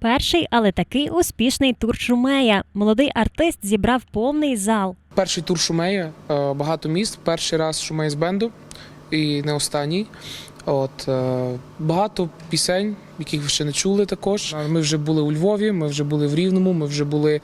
Перший, але такий успішний тур Шумея. Молодий артист зібрав повний зал. Перший тур Шумея, е, багато міст. Перший раз Шумей з бенду і не останній. От е, багато пісень, яких ви ще не чули також. Ми вже були у Львові, ми вже були в Рівному, ми вже були е,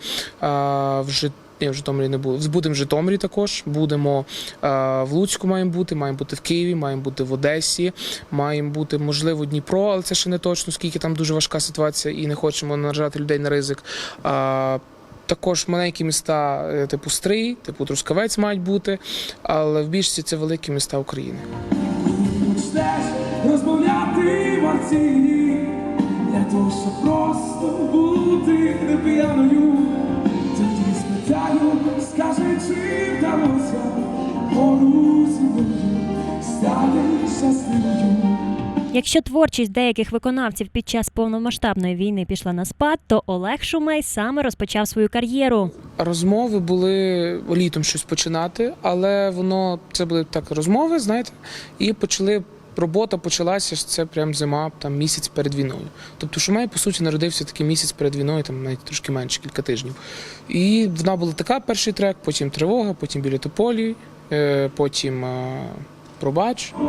в Жит... Ні, в Житомирі не були. Будемо в Житомирі також. Будемо е, в Луцьку, маємо бути, маємо бути в Києві, маємо бути в Одесі, маємо бути, можливо, Дніпро, але це ще не точно, скільки там дуже важка ситуація, і не хочемо наражати людей на ризик. Е, також маленькі міста, е, типу Стрий, типу Трускавець мають бути, але в більшості це великі міста України. Розмовляти в акції для того, щоб просто бути не зі мною стати щасливою. Якщо творчість деяких виконавців під час повномасштабної війни пішла на спад, то Олег Шумей саме розпочав свою кар'єру. Розмови були літом щось починати, але воно це були так розмови, знаєте, і почали. Робота почалася це прям зима, там місяць перед війною. Тобто Шумей, по суті, народився такий місяць перед війною, там навіть трошки менше, кілька тижнів. І вона була така перший трек, потім тривога, потім біля тополі, е, потім е, пробач. А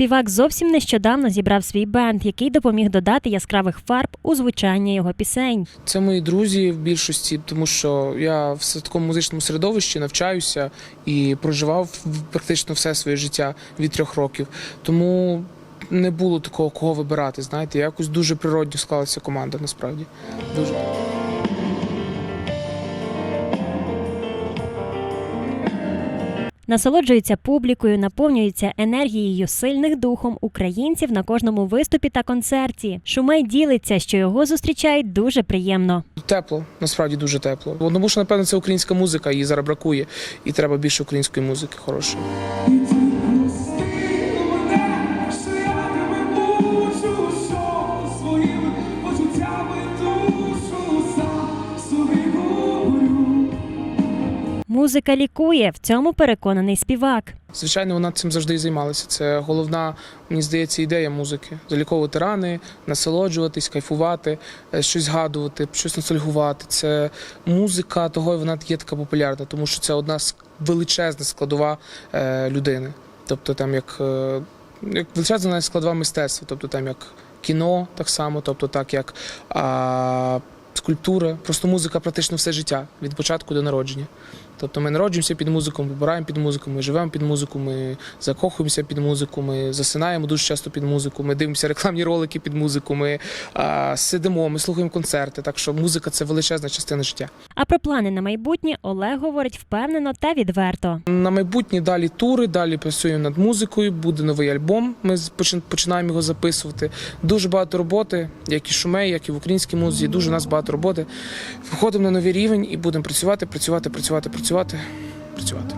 Співак зовсім нещодавно зібрав свій бенд, який допоміг додати яскравих фарб у звучання його пісень. Це мої друзі в більшості, тому що я в такому музичному середовищі навчаюся і проживав практично все своє життя від трьох років. Тому не було такого, кого вибирати. Знаєте, якось дуже природньо склалася команда насправді. Дуже. Насолоджується публікою, наповнюється енергією сильних духом українців на кожному виступі та концерті. Шумей ділиться, що його зустрічають дуже приємно. Тепло, насправді дуже тепло. Тому що, напевно, це українська музика, її зараз бракує, і треба більше української музики хорошої. Музика лікує, в цьому переконаний співак. Звичайно, вона цим завжди і займалася. Це головна, мені здається, ідея музики: заліковувати рани, насолоджуватись, кайфувати, е, щось згадувати, щось ностальгувати. Це музика, того і вона є така популярна, тому що це одна з величезна складова е, людини. Тобто, там як, е, як величезна складова мистецтва, тобто там як кіно, так само, тобто так як а, скульптура, просто музика практично все життя від початку до народження. Тобто ми народжуємося під музику, ми вибираємо під музику, ми живемо під музику, ми закохуємося під музику, ми засинаємо дуже часто під музику, ми дивимося рекламні ролики під музику, ми а, сидимо, ми слухаємо концерти. Так що музика це величезна частина життя. А про плани на майбутнє Олег говорить впевнено та відверто. На майбутнє далі тури, далі працюємо над музикою. Буде новий альбом. Ми починаємо його записувати. Дуже багато роботи, як і шумей, як і в українській музиці. Дуже у нас багато роботи. Виходимо на новий рівень і будемо працювати, працювати, працювати, працювати, працювати, працювати.